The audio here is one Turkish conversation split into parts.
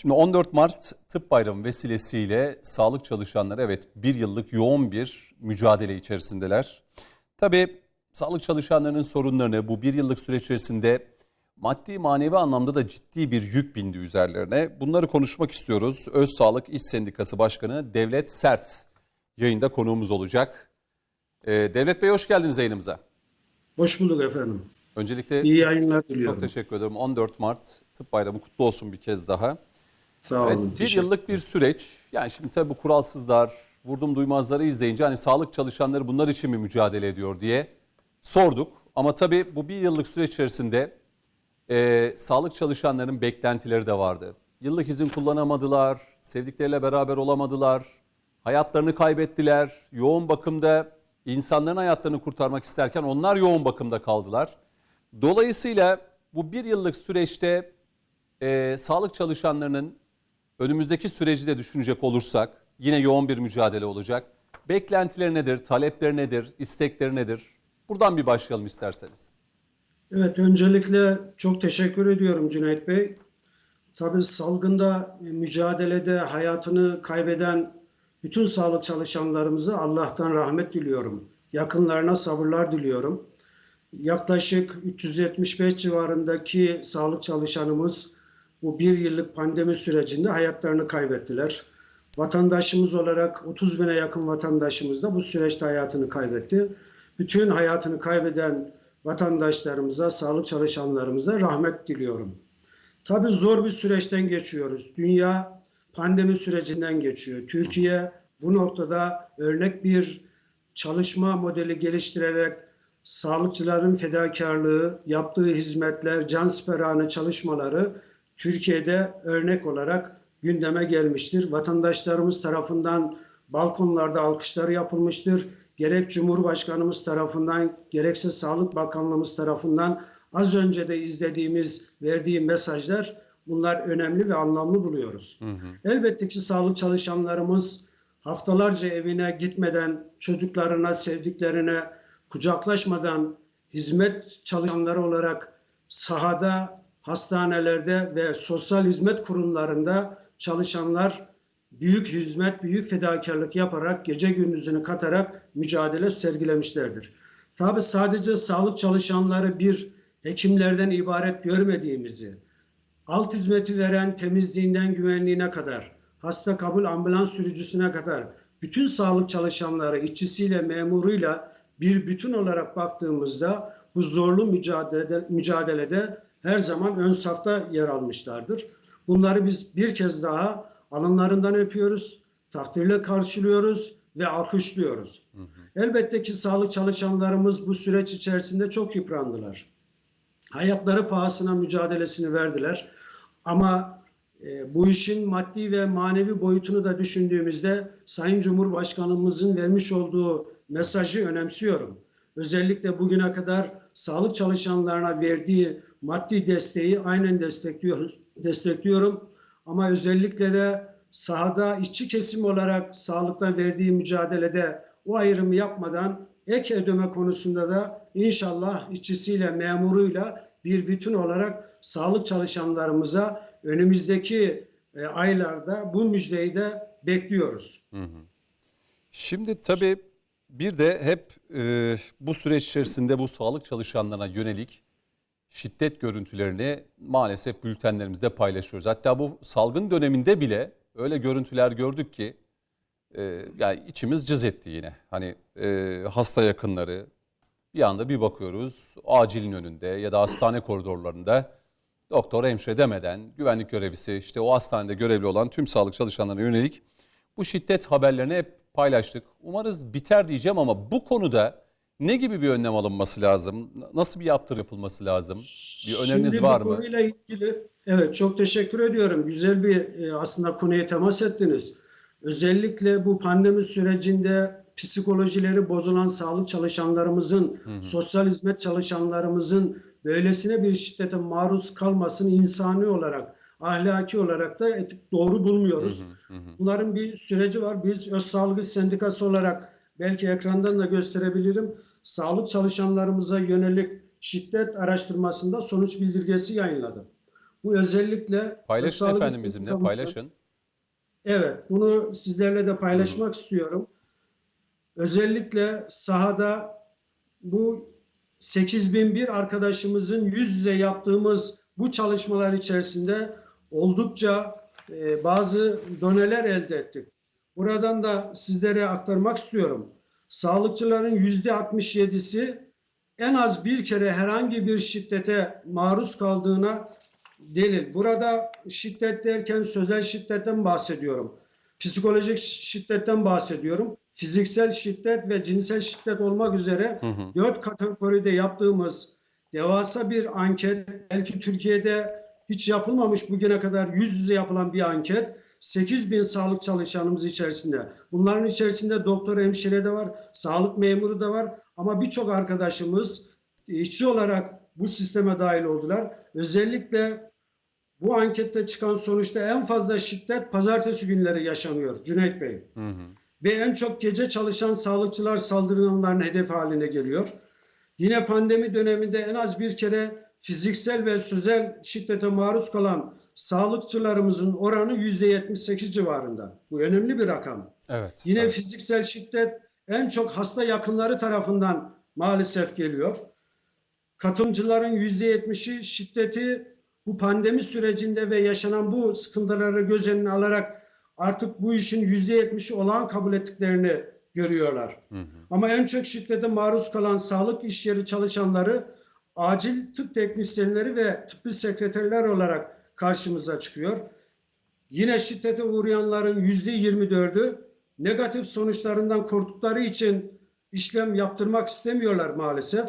Şimdi 14 Mart Tıp Bayramı vesilesiyle sağlık çalışanları evet bir yıllık yoğun bir mücadele içerisindeler. Tabii sağlık çalışanlarının sorunlarını bu bir yıllık süreç içerisinde maddi manevi anlamda da ciddi bir yük bindi üzerlerine. Bunları konuşmak istiyoruz. Öz Sağlık İş Sendikası Başkanı Devlet Sert yayında konuğumuz olacak. Ee, Devlet Bey hoş geldiniz yayınımıza. Hoş bulduk efendim. Öncelikle İyi yayınlar çok diliyorum. teşekkür ederim. 14 Mart Tıp Bayramı kutlu olsun bir kez daha. Sağ olun. Evet bir yıllık bir süreç. Yani şimdi tabii bu kuralsızlar, vurdum duymazları izleyince hani sağlık çalışanları bunlar için mi mücadele ediyor diye sorduk. Ama tabii bu bir yıllık süreç içerisinde e, sağlık çalışanların beklentileri de vardı. Yıllık izin kullanamadılar, sevdikleriyle beraber olamadılar, hayatlarını kaybettiler. Yoğun bakımda insanların hayatlarını kurtarmak isterken onlar yoğun bakımda kaldılar. Dolayısıyla bu bir yıllık süreçte e, sağlık çalışanlarının önümüzdeki süreci de düşünecek olursak yine yoğun bir mücadele olacak. Beklentileri nedir, talepleri nedir, istekleri nedir? Buradan bir başlayalım isterseniz. Evet, öncelikle çok teşekkür ediyorum Cüneyt Bey. Tabii salgında e, mücadelede hayatını kaybeden bütün sağlık çalışanlarımıza Allah'tan rahmet diliyorum. Yakınlarına sabırlar diliyorum. Yaklaşık 375 civarındaki sağlık çalışanımız bu bir yıllık pandemi sürecinde hayatlarını kaybettiler. Vatandaşımız olarak 30 bine yakın vatandaşımız da bu süreçte hayatını kaybetti. Bütün hayatını kaybeden vatandaşlarımıza, sağlık çalışanlarımıza rahmet diliyorum. Tabii zor bir süreçten geçiyoruz. Dünya pandemi sürecinden geçiyor. Türkiye bu noktada örnek bir çalışma modeli geliştirerek sağlıkçıların fedakarlığı, yaptığı hizmetler, cansiperane çalışmaları Türkiye'de örnek olarak gündeme gelmiştir. Vatandaşlarımız tarafından balkonlarda alkışlar yapılmıştır. Gerek Cumhurbaşkanımız tarafından gerekse Sağlık Bakanlığımız tarafından az önce de izlediğimiz, verdiği mesajlar bunlar önemli ve anlamlı buluyoruz. Elbette ki sağlık çalışanlarımız haftalarca evine gitmeden çocuklarına, sevdiklerine kucaklaşmadan hizmet çalışanları olarak sahada, hastanelerde ve sosyal hizmet kurumlarında çalışanlar büyük hizmet, büyük fedakarlık yaparak gece gündüzünü katarak mücadele sergilemişlerdir. Tabi sadece sağlık çalışanları bir hekimlerden ibaret görmediğimizi, alt hizmeti veren temizliğinden güvenliğine kadar, hasta kabul ambulans sürücüsüne kadar bütün sağlık çalışanları işçisiyle memuruyla bir bütün olarak baktığımızda bu zorlu mücadele, mücadelede her zaman ön safta yer almışlardır. Bunları biz bir kez daha alınlarından öpüyoruz, takdirle karşılıyoruz ve alkışlıyoruz. Elbette ki sağlık çalışanlarımız bu süreç içerisinde çok yıprandılar. Hayatları pahasına mücadelesini verdiler. Ama e, bu işin maddi ve manevi boyutunu da düşündüğümüzde Sayın Cumhurbaşkanımızın vermiş olduğu mesajı önemsiyorum. Özellikle bugüne kadar sağlık çalışanlarına verdiği maddi desteği aynen destekliyoruz, destekliyorum. Ama özellikle de sahada işçi kesim olarak sağlıkta verdiği mücadelede o ayrımı yapmadan ek ödeme konusunda da inşallah işçisiyle memuruyla bir bütün olarak sağlık çalışanlarımıza önümüzdeki e, aylarda bu müjdeyi de bekliyoruz. Şimdi tabii bir de hep e, bu süreç içerisinde bu sağlık çalışanlarına yönelik şiddet görüntülerini maalesef bültenlerimizde paylaşıyoruz. Hatta bu salgın döneminde bile öyle görüntüler gördük ki e, yani içimiz cız etti yine. Hani e, hasta yakınları bir anda bir bakıyoruz acilin önünde ya da hastane koridorlarında doktor hemşire demeden güvenlik görevlisi işte o hastanede görevli olan tüm sağlık çalışanlarına yönelik bu şiddet haberlerini hep paylaştık. Umarız biter diyeceğim ama bu konuda ne gibi bir önlem alınması lazım? Nasıl bir yaptırım yapılması lazım? Bir öneriniz Şimdi var bu mı? konuyla ilgili evet çok teşekkür ediyorum. Güzel bir e, aslında konuya temas ettiniz. Özellikle bu pandemi sürecinde psikolojileri bozulan sağlık çalışanlarımızın, sosyal hizmet çalışanlarımızın böylesine bir şiddete maruz kalmasını insani olarak, ahlaki olarak da etik doğru bulmuyoruz. Bunların bir süreci var. Biz Öz Sağlık Sendikası olarak belki ekrandan da gösterebilirim. Sağlık çalışanlarımıza yönelik şiddet araştırmasında sonuç bildirgesi yayınladı. Bu Bu özellikle Paylaşın Sağlık efendim bizimle Sigortamızın- paylaşın. Evet, bunu sizlerle de paylaşmak istiyorum. Özellikle sahada bu 8001 arkadaşımızın yüz yüze yaptığımız bu çalışmalar içerisinde oldukça e, bazı doneler elde ettik. Buradan da sizlere aktarmak istiyorum. Sağlıkçıların yüzde 67'si en az bir kere herhangi bir şiddete maruz kaldığına delil. Burada şiddet derken sözel şiddetten bahsediyorum. Psikolojik şiddetten bahsediyorum. Fiziksel şiddet ve cinsel şiddet olmak üzere dört kategoride yaptığımız devasa bir anket, belki Türkiye'de hiç yapılmamış bugüne kadar yüz yüze yapılan bir anket. 8 bin sağlık çalışanımız içerisinde. Bunların içerisinde doktor, hemşire de var, sağlık memuru da var. Ama birçok arkadaşımız işçi olarak bu sisteme dahil oldular. Özellikle bu ankette çıkan sonuçta en fazla şiddet pazartesi günleri yaşanıyor Cüneyt Bey. Hı hı. Ve en çok gece çalışan sağlıkçılar saldırganların hedefi haline geliyor. Yine pandemi döneminde en az bir kere fiziksel ve sözel şiddete maruz kalan sağlıkçılarımızın oranı %78 civarında. Bu önemli bir rakam. Evet. Yine evet. fiziksel şiddet en çok hasta yakınları tarafından maalesef geliyor. Katılımcıların %70'i şiddeti bu pandemi sürecinde ve yaşanan bu sıkıntıları göz önüne alarak artık bu işin %70'i olan kabul ettiklerini görüyorlar. Ama en çok şiddete maruz kalan sağlık iş yeri çalışanları acil tıp teknisyenleri ve tıbbi sekreterler olarak karşımıza çıkıyor. Yine şiddete uğrayanların yüzde 24'ü negatif sonuçlarından korktukları için işlem yaptırmak istemiyorlar maalesef.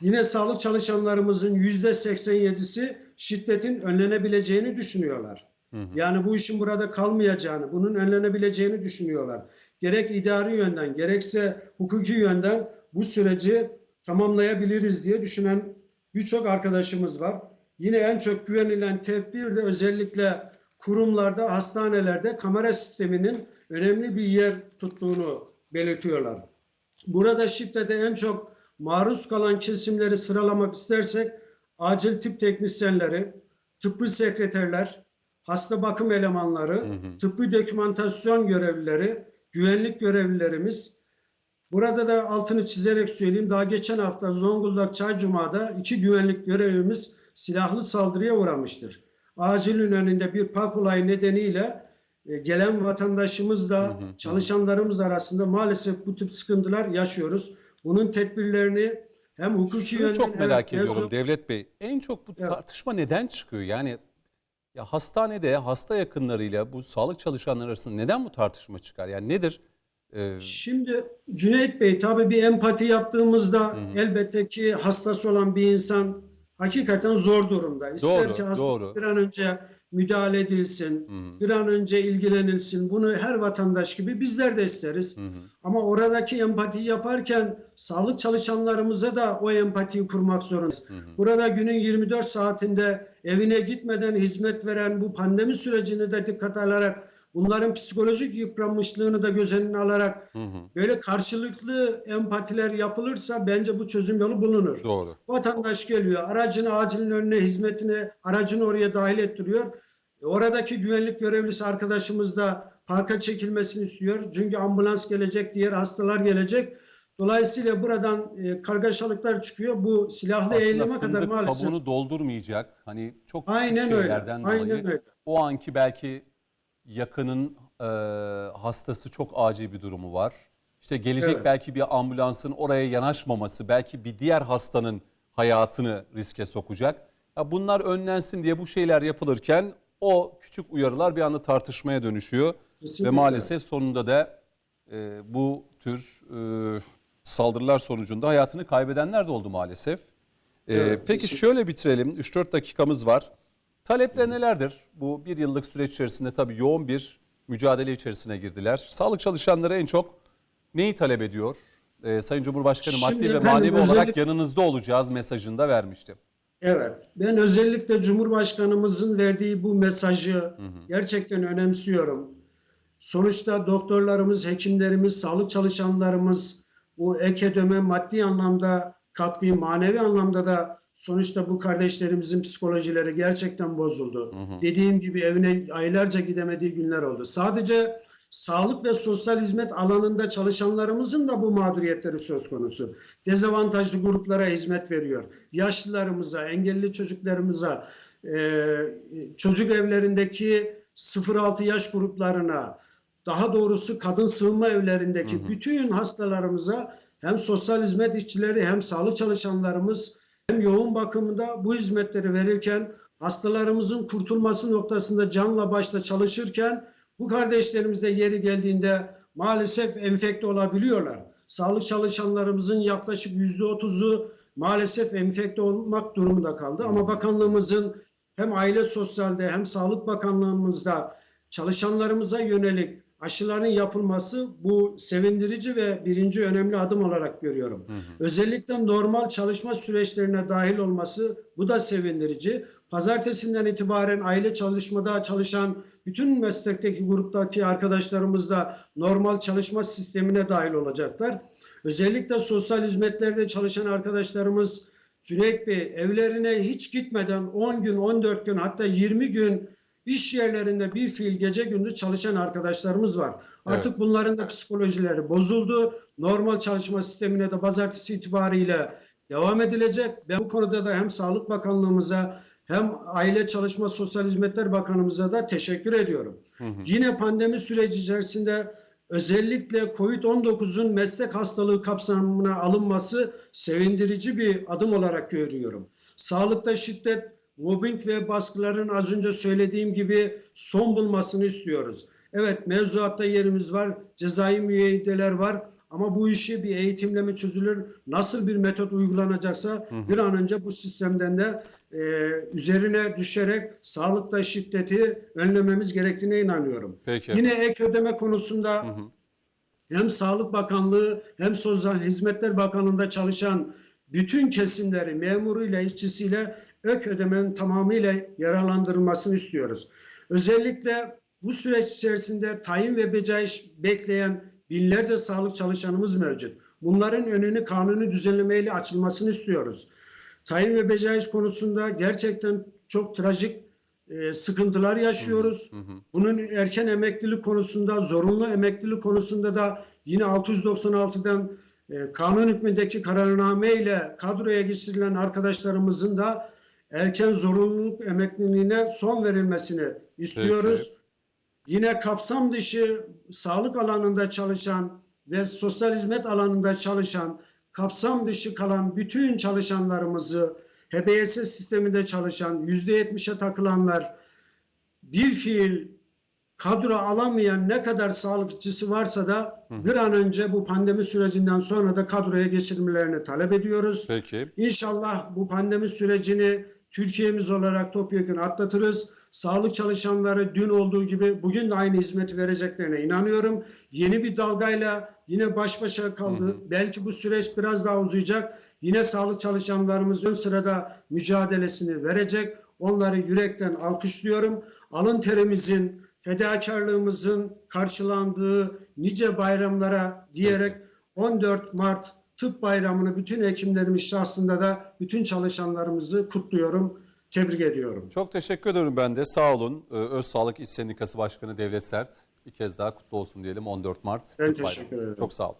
Yine sağlık çalışanlarımızın yüzde 87'si şiddetin önlenebileceğini düşünüyorlar. Yani bu işin burada kalmayacağını, bunun önlenebileceğini düşünüyorlar. Gerek idari yönden, gerekse hukuki yönden bu süreci tamamlayabiliriz diye düşünen birçok arkadaşımız var. Yine en çok güvenilen tedbir de özellikle kurumlarda, hastanelerde kamera sisteminin önemli bir yer tuttuğunu belirtiyorlar. Burada şiddete en çok maruz kalan kesimleri sıralamak istersek acil tıp teknisyenleri, tıbbi sekreterler, hasta bakım elemanları, tıbbi dokümantasyon görevlileri, güvenlik görevlilerimiz. Burada da altını çizerek söyleyeyim. Daha geçen hafta Zonguldak Çaycuma'da iki güvenlik görevlimiz silahlı saldırıya uğramıştır. Acilin önünde bir park olayı nedeniyle e, gelen vatandaşımızla çalışanlarımız arasında maalesef bu tip sıkıntılar yaşıyoruz. Bunun tedbirlerini hem hukuki Şunu yönden çok merak evet, ediyorum mevzu- Devlet Bey. En çok bu Evet. tartışma neden çıkıyor? Yani ya hastanede hasta yakınlarıyla bu sağlık çalışanları arasında neden bu tartışma çıkar? Yani nedir? Ee, Şimdi Cüneyt Bey tabii bir empati yaptığımızda elbette ki hastası olan bir insan hakikaten zor durumda. İster Doğru, ki hasta doğru. bir an önce müdahale edilsin, bir an önce ilgilenilsin. Bunu her vatandaş gibi bizler de isteriz. Ama oradaki empatiyi yaparken sağlık çalışanlarımıza da o empatiyi kurmak zorundayız. Burada günün 24 saatinde evine gitmeden hizmet veren bu pandemi sürecini de dikkate alarak bunların psikolojik yıpranmışlığını da göz önüne alarak böyle karşılıklı empatiler yapılırsa bence bu çözüm yolu bulunur. doğru. Vatandaş geliyor, aracını acilin önüne, hizmetine, aracını oraya dahil ettiriyor. E, oradaki güvenlik görevlisi arkadaşımız da parka çekilmesini istiyor. Çünkü ambulans gelecek, diğer hastalar gelecek. Dolayısıyla buradan e, kargaşalıklar çıkıyor. Bu silahlı eyleme Aslında kadar fındık maalesef. kabuğunu doldurmayacak. Hani çok Aynen öyle. Aynen dolayı öyle. o anki belki yakının e, hastası çok acil bir durumu var. İşte gelecek Evet. belki bir ambulansın oraya yanaşmaması belki bir diğer hastanın hayatını riske sokacak. Ya bunlar önlensin diye bu şeyler yapılırken o küçük uyarılar bir anda tartışmaya dönüşüyor. Kesinlikle. Ve maalesef sonunda da e, bu tür e, saldırılar sonucunda hayatını kaybedenler de oldu maalesef. Evet, peki kesin- şöyle bitirelim. 3-4 dakikamız var. Talepler nelerdir? Bu bir yıllık süreç içerisinde tabii yoğun bir mücadele içerisine girdiler. Sağlık çalışanları en çok neyi talep ediyor? E, Sayın Cumhurbaşkanı Şimdi maddi ve manevi olarak özellikle- yanınızda olacağız mesajını da vermişti. Evet. Ben özellikle Cumhurbaşkanımızın verdiği bu mesajı gerçekten önemsiyorum. Sonuçta doktorlarımız, hekimlerimiz, sağlık çalışanlarımız bu ek ödeme maddi anlamda katkıyı manevi anlamda da Sonuçta bu kardeşlerimizin psikolojileri gerçekten bozuldu. Dediğim gibi evine aylarca gidemediği günler oldu. Sadece sağlık ve sosyal hizmet alanında çalışanlarımızın da bu mağduriyetleri söz konusu. Dezavantajlı gruplara hizmet veriyor. Yaşlılarımıza, engelli çocuklarımıza, e, çocuk evlerindeki 0-6 yaş gruplarına, daha doğrusu kadın sığınma evlerindeki bütün hastalarımıza hem sosyal hizmet işçileri hem sağlık çalışanlarımız hem yoğun bakımda bu hizmetleri verirken hastalarımızın kurtulması noktasında canla başla çalışırken bu kardeşlerimiz de yeri geldiğinde maalesef enfekte olabiliyorlar. Sağlık çalışanlarımızın yaklaşık yüzde otuzu maalesef enfekte olmak durumunda kaldı. Ama bakanlığımızın hem Aile Sosyal'de hem Sağlık Bakanlığımızda çalışanlarımıza yönelik aşıların yapılması bu sevindirici ve birinci önemli adım olarak görüyorum. Özellikle normal çalışma süreçlerine dahil olması bu da sevindirici. Pazartesinden itibaren aile çalışmada çalışan bütün meslekteki gruptaki arkadaşlarımız da normal çalışma sistemine dahil olacaklar. Özellikle sosyal hizmetlerde çalışan arkadaşlarımız Cüneyt Bey evlerine hiç gitmeden 10 gün, 14 gün hatta 20 gün iş yerlerinde bir fiil gece gündüz çalışan arkadaşlarımız var. Artık bunların da psikolojileri bozuldu. Normal çalışma sistemine de pazartesi itibariyle devam edilecek. Ben bu konuda da hem Sağlık Bakanlığımıza hem Aile Çalışma Sosyal Hizmetler Bakanımıza da teşekkür ediyorum. Yine pandemi süreci içerisinde özellikle COVID-19'un meslek hastalığı kapsamına alınması sevindirici bir adım olarak görüyorum. Sağlıkta şiddet, mobbing ve baskıların az önce söylediğim gibi son bulmasını istiyoruz. Evet mevzuatta yerimiz var, cezai müeyyideler var ama bu işi bir eğitimle mi çözülür, nasıl bir metot uygulanacaksa bir an önce bu sistemden de e, üzerine düşerek sağlıkta şiddeti önlememiz gerektiğine inanıyorum. Peki. Yine ek ödeme konusunda hem Sağlık Bakanlığı hem Sosyal Hizmetler Bakanlığı'nda çalışan bütün kesimleri memuruyla işçisiyle ök ödemenin tamamıyla yararlandırılmasını istiyoruz. Özellikle bu süreç içerisinde tayin ve becaiş bekleyen binlerce sağlık çalışanımız mevcut. Bunların önünü kanuni düzenlemeyle açılmasını istiyoruz. Tayin ve becaiş konusunda gerçekten çok trajik e, sıkıntılar yaşıyoruz. Bunun erken emeklilik konusunda, zorunlu emeklilik konusunda da yine 696'dan e, kanun hükmündeki kararname ile kadroya geçirilen arkadaşlarımızın da erken zorunluluk emekliliğine son verilmesini istiyoruz. Yine kapsam dışı sağlık alanında çalışan ve sosyal hizmet alanında çalışan, kapsam dışı kalan bütün çalışanlarımızı, HBS sisteminde çalışan, %70'e takılanlar, bir fiil kadro alamayan ne kadar sağlıkçısı varsa da bir an önce bu pandemi sürecinden sonra da kadroya geçirmelerini talep ediyoruz. Peki. İnşallah bu pandemi sürecini Türkiye'miz olarak topyekun atlatırız. Sağlık çalışanları dün olduğu gibi bugün de aynı hizmeti vereceklerine inanıyorum. Yeni bir dalgayla yine baş başa kaldı. Belki bu süreç biraz daha uzayacak. Yine sağlık çalışanlarımız ön sırada mücadelesini verecek. Onları yürekten alkışlıyorum. Alın terimizin, fedakarlığımızın karşılandığı nice bayramlara diyerek 14 Mart Tıp Bayramı'nı bütün hekimlerimiz şahsında da bütün çalışanlarımızı kutluyorum, tebrik ediyorum. Çok teşekkür ederim ben de. Sağ olun. Ee, Öz Sağlık İş Sendikası Başkanı Devlet Sert. Bir kez daha kutlu olsun diyelim 14 Mart. Ben Tıp teşekkür Bayramı. ederim. Çok sağ olun.